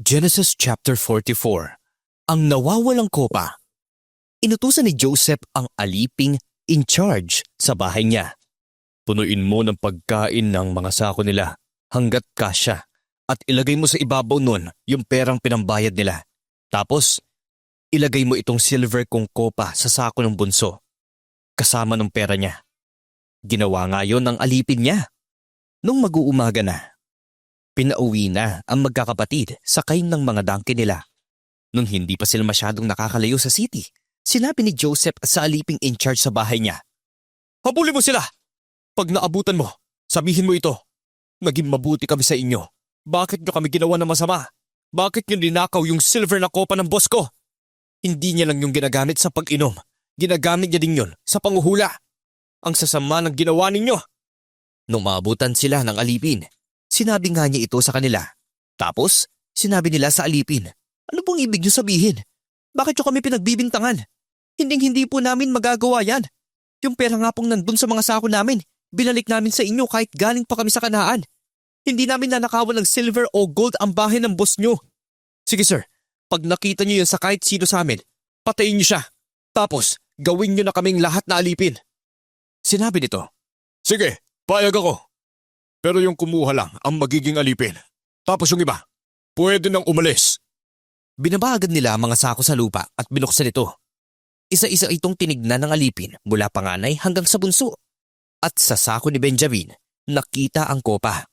Genesis chapter 44 Ang nawawalang kopa Inutusan ni Joseph ang aliping in charge sa bahay niya. Punuin mo ng pagkain ng mga sako nila hanggat kasya at ilagay mo sa ibabaw nun yung perang pinambayad nila. Tapos, ilagay mo itong silver kong kopa sa sako ng bunso kasama ng pera niya. Ginawa nga yon ng alipin niya. Nung mag-uumaga na, pinauwi na ang magkakapatid sakay ng mga dangke nila. Nung hindi pa sila masyadong nakakalayo sa city, sinabi ni Joseph sa aliping in charge sa bahay niya. Habulin mo sila! Pag naabutan mo, sabihin mo ito. Naging mabuti kami sa inyo. Bakit nyo kami ginawa ng masama? Bakit nyo ninakaw yung silver na kopa ng boss ko? Hindi niya lang yung ginagamit sa pag-inom. Ginagamit niya din yun sa panguhula. Ang sasama ng ginawa ninyo. Nung maabutan sila ng alipin, sinabi nga niya ito sa kanila. Tapos, sinabi nila sa alipin, ano pong ibig niyo sabihin? Bakit niyo kami pinagbibintangan? Hinding-hindi po namin magagawa yan. Yung pera nga pong nandun sa mga sako namin, binalik namin sa inyo kahit galing pa kami sa kanaan. Hindi namin nanakawan ng silver o gold ang bahay ng boss niyo. Sige sir, pag nakita niyo yun sa kahit sino sa amin, patayin niyo siya. Tapos, gawin niyo na kaming lahat na alipin. Sinabi nito, Sige, payag ako. Pero yung kumuha lang ang magiging alipin. Tapos yung iba, pwede nang umalis. Binabagan nila ang mga sako sa lupa at binuksan ito. Isa-isa itong tinignan ng alipin mula panganay hanggang sa bunso. At sa sako ni Benjamin, nakita ang kopa.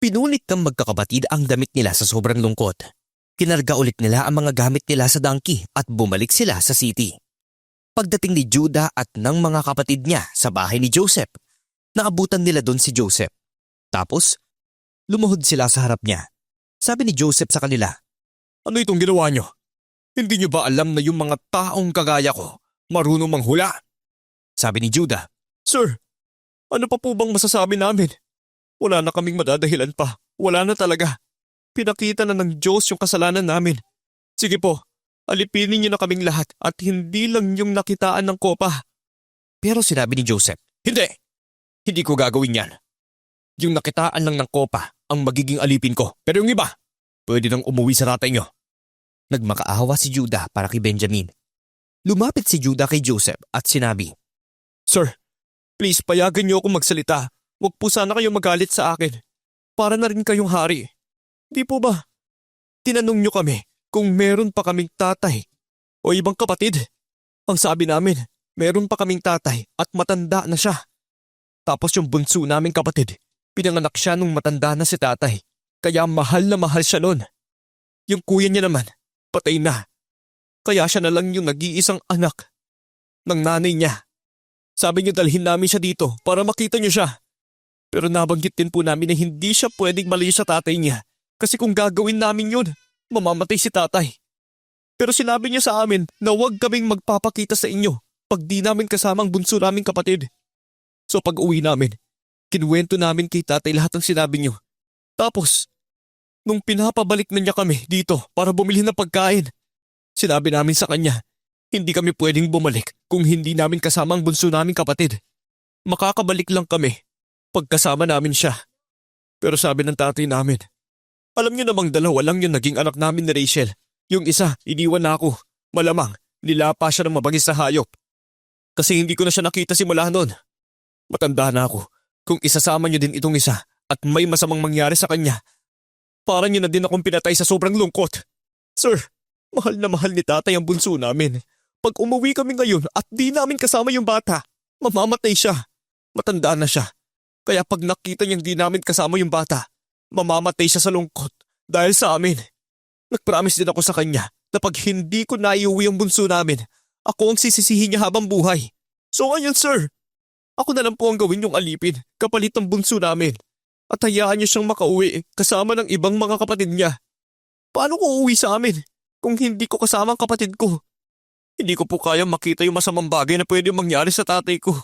Pinulit ng magkakapatid ang damit nila sa sobrang lungkot. Kinarga ulit nila ang mga gamit nila sa dangki at bumalik sila sa city. Pagdating ni Judah at ng mga kapatid niya sa bahay ni Joseph, naabutan nila doon si Joseph. Tapos, lumuhod sila sa harap niya. Sabi ni Joseph sa kanila, Ano itong ginawa nyo? Hindi nyo ba alam na yung mga taong kagaya ko marunong manghula? sabi ni Judah, Sir, ano pa po bang masasabi namin? Wala na kaming madadahilan pa. Wala na talaga. Pinakita na ng Diyos yung kasalanan namin. Sige po, alipinin niyo na kaming lahat at hindi lang yung nakitaan ng kopa. Pero sinabi ni Joseph, Hindi! Hindi ko gagawin yan. Yung nakitaan lang ng kopa ang magiging alipin ko. Pero yung iba, pwede nang umuwi sa tatay nyo. nagmakaawa si Judah para kay Benjamin. Lumapit si Judah kay Joseph at sinabi, Sir, please payagan niyo ako magsalita. Huwag po sana kayo magalit sa akin. Para na rin kayong hari. Di po ba? Tinanong niyo kami kung meron pa kaming tatay o ibang kapatid. Ang sabi namin, meron pa kaming tatay at matanda na siya. Tapos yung bunso naming kapatid, pinanganak siya nung matanda na si tatay. Kaya mahal na mahal siya nun. Yung kuya niya naman, patay na. Kaya siya na lang yung nag-iisang anak ng nanay niya. Sabi niyo dalhin namin siya dito para makita niyo siya. Pero nabanggit din po namin na hindi siya pwedeng mali sa tatay niya. Kasi kung gagawin namin yun, mamamatay si tatay. Pero sinabi niya sa amin na huwag kaming magpapakita sa inyo pag di namin kasama ang bunso naming kapatid. So pag uwi namin, kinuwento namin kay tatay lahat ng sinabi niyo. Tapos, nung pinapabalik na niya kami dito para bumili ng pagkain, sinabi namin sa kanya, hindi kami pwedeng bumalik kung hindi namin kasama ang bunso naming kapatid. Makakabalik lang kami pagkasama namin siya. Pero sabi ng tatay namin, alam niyo namang dalawa lang yung naging anak namin ni Rachel. Yung isa, iniwan na ako. Malamang, nilapa siya ng mabangis sa hayop. Kasi hindi ko na siya nakita simula noon. Matanda na ako. Kung isasama niyo din itong isa at may masamang mangyari sa kanya, para niyo na din akong pinatay sa sobrang lungkot. Sir, mahal na mahal ni tatay ang bunso namin. Pag umuwi kami ngayon at di namin kasama yung bata, mamamatay siya. Matanda na siya. Kaya pag nakita niyang di namin kasama yung bata, mamamatay siya sa lungkot dahil sa amin. Nagpromise din ako sa kanya na pag hindi ko naiuwi ang bunso namin, ako ang sisisihin niya habang buhay. So ngayon sir, ako na lang po ang gawin yung alipin kapalit ng bunso namin. At hayaan niyo siyang makauwi kasama ng ibang mga kapatid niya. Paano ko uuwi sa amin kung hindi ko kasama ang kapatid ko? Hindi ko po kaya makita yung masamang bagay na pwede mangyari sa tatay ko.